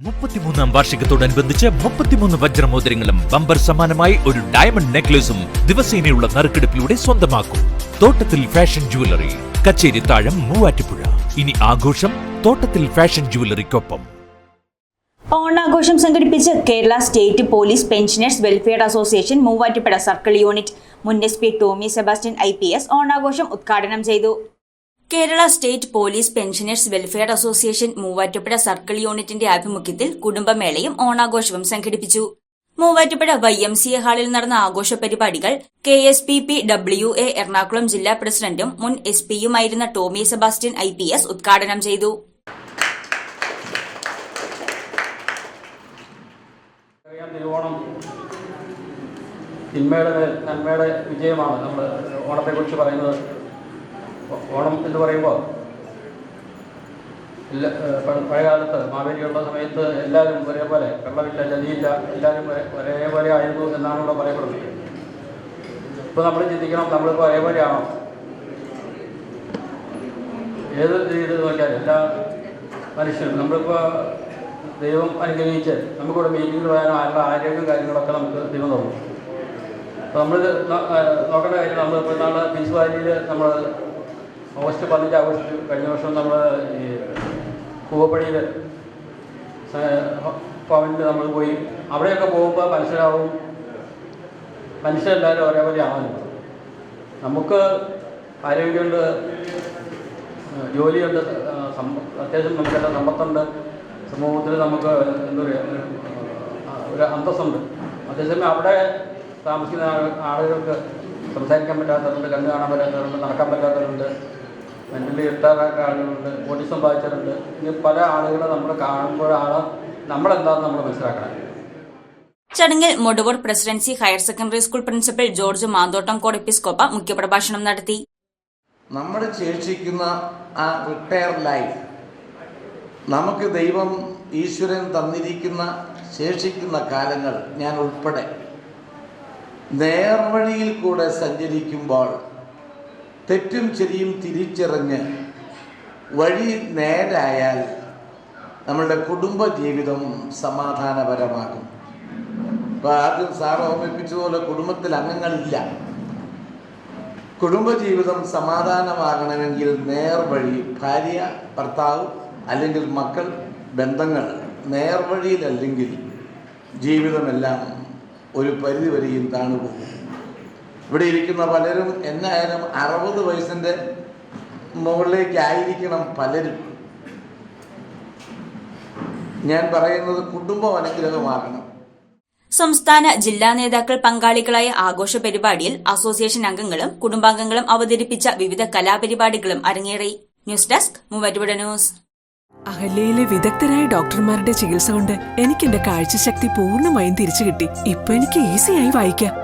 മുപ്പത്തിമൂന്നാം വാർഷികത്തോടനുബന്ധിച്ച് മുപ്പത്തിമൂന്ന് വജ്രമോതിരങ്ങളും ബമ്പർ സമാനമായി ഒരു ഡയമണ്ട് നെക്ലേസും ദിവസേനയുള്ള നറുക്കെടുപ്പിലൂടെ സ്വന്തമാക്കും. തോട്ടത്തിൽ ഫാഷൻ ജുവലറി കച്ചേരി താഴം മൂവാറ്റുപുഴ. ഇനി ആഘോഷം തോട്ടത്തിൽ ഫാഷൻ ജുവലറിക്കൊപ്പം ഓണാഘോഷം സംഘടിപ്പിച്ച് Kerala state police pensioners welfare association Muvattupuzha circle unit മുൻ S P Tomy Sebastian I P S ഓണാഘോഷം ഉദ്ഘാടനം ചെയ്തു. Kerala state police pensioners welfare association Muvattupuzha circle യൂണിറ്റിന്റെ ആഭിമുഖ്യത്തിൽ കുടുംബമേളയും ഓണാഘോഷവും സംഘടിപ്പിച്ചു. Muvattupuzha Y M C A ഹാളിൽ നടന്ന ആഘോഷ പരിപാടികൾ K S P P W A Ernakulam ജില്ലാ പ്രസിഡന്റും മുൻ S പിയുമായിരുന്ന Tomy Sebastian I P S ഉദ്ഘാടനം ചെയ്തു. തിന്മയുടെ നന്മയുടെ വിജയമാണ് നമ്മൾ ഓണത്തെക്കുറിച്ച് പറയുന്നത്. ഓണം എന്ന് പറയുമ്പോൾ എല്ലാ പഴയകാലത്ത് മാവേലിയുള്ള സമയത്ത് എല്ലാവരും ഒരേപോലെ വെള്ളമില്ല ജതിയില്ല എല്ലാവരും ഒരേപോലെ ആയിരുന്നു എന്നാണ് ഇവിടെ പറയപ്പെടുന്നത്. ഇപ്പോൾ നമ്മൾ ചിന്തിക്കണം നമ്മളിപ്പോൾ ഒരേപോലെ ആണോ ഏത് രീതിയിൽ നോക്കിയാലും എല്ലാ മനുഷ്യരും നമ്മളിപ്പോൾ ദൈവം അനുഗ്രഹിച്ച് നമുക്കിവിടെ മീറ്റിംഗ് വരാനും ആരുടെ ആരോഗ്യം കാര്യങ്ങളൊക്കെ നമുക്ക് ദൈവം തോന്നും. അപ്പോൾ നമ്മൾ നോക്കേണ്ട കാര്യം നമ്മൾ ഇപ്പോൾ നാളെ പീസ് വാലിയിൽ നമ്മൾ ഓഗസ്റ്റ് പതിനഞ്ച് ആഘോഷിച്ചു കഴിഞ്ഞ വർഷം നമ്മൾ ഈ കൂവപ്പടിയിൽ പവനിൽ നമ്മൾ പോയി. അവിടെയൊക്കെ പോകുമ്പോൾ മനസ്സിലാവും മനുഷ്യരെല്ലാവരും ഒരേപോലെ ആവാനും നമുക്ക് ആരോഗ്യമുണ്ട് ജോലിയുണ്ട് അത്യാവശ്യം നമുക്കെല്ലാം സമ്പത്തുണ്ട്. സമൂഹത്തിൽ നമുക്ക് എന്താ പറയുക ഒരു അന്തസ്സുണ്ട്. അതേസമയം അവിടെ താമസിക്കുന്ന ആള്- ആളുകൾക്ക് സംസാരിക്കാൻ പറ്റാത്തവരുണ്ട് കണ്ണ് കാണാൻ പറ്റാത്തവരുണ്ട് നടക്കാൻ പറ്റാത്തവരുണ്ട്. മെന്റലി റിട്ടയർഡായ ആളുകളുണ്ട് ബോഡി ബാധിച്ചവരുണ്ട് ഇങ്ങനെ പല ആളുകളെ നമ്മൾ കാണുമ്പോഴാണ് നമ്മളെന്താണെന്ന് നമ്മൾ മനസ്സിലാക്കണം. ചടങ്ങിൽ Moduvoor presidency higher secondary school principal George Manthottam കോട് എപ്പിസ്കോപ്പ മുഖ്യപ്രഭാഷണം നടത്തി. നമ്മൾ ശേഷിക്കുന്ന ആ റിട്ടയർ ലൈഫ് നമുക്ക് ദൈവം ഈശ്വരൻ തന്നിരിക്കുന്ന ശേഷിക്കുന്ന കാലങ്ങൾ ഞാൻ ഉൾപ്പെടെ നേർവഴിയിൽ കൂടെ സഞ്ചരിക്കുമ്പോൾ തെറ്റും ശരിയും തിരിച്ചറിഞ്ഞ് വഴി നേരായാൽ നമ്മളുടെ കുടുംബ ജീവിതം സമാധാനപരമാകും. ഇപ്പോൾ ആദ്യം സാർ ഓർമ്മിപ്പിച്ചതുപോലെ കുടുംബത്തിൽ അംഗങ്ങളില്ല. കുടുംബജീവിതം സമാധാനമാകണമെങ്കിൽ നേർവഴി ഭാര്യ ഭർത്താവ് അല്ലെങ്കിൽ മക്കൾ ബന്ധങ്ങൾ നേർവഴിയിലല്ലെങ്കിൽ ജീവിതമെല്ലാം ഒരു പരിധിവരെയും താണുപോകും. ഇവിടെ ഇരിക്കുന്ന പലരും എന്നായാലും അറുപത് വയസ്സിന്റെ മുകളിലേക്കായിരിക്കണം പലരും. ഞാൻ പറയുന്നത് കുടുംബം അനുഗ്രഹമാകണം. സംസ്ഥാന ജില്ലാ നേതാക്കൾ പങ്കാളികളായ ആഘോഷ പരിപാടിയിൽ അസോസിയേഷൻ അംഗങ്ങളും കുടുംബാംഗങ്ങളും അവതരിപ്പിച്ച വിവിധ കലാപരിപാടികളും അരങ്ങേറി. News desk Muvattupuzha news. അഹല്യയിലെ വിദഗ്ധരായ ഡോക്ടർമാരുടെ ചികിത്സ കൊണ്ട് എനിക്ക് എന്റെ കാഴ്ചശക്തി പൂർണമായും തിരിച്ചു കിട്ടി ഇപ്പൊ എനിക്ക് ഈസിയായി വായിക്കാം.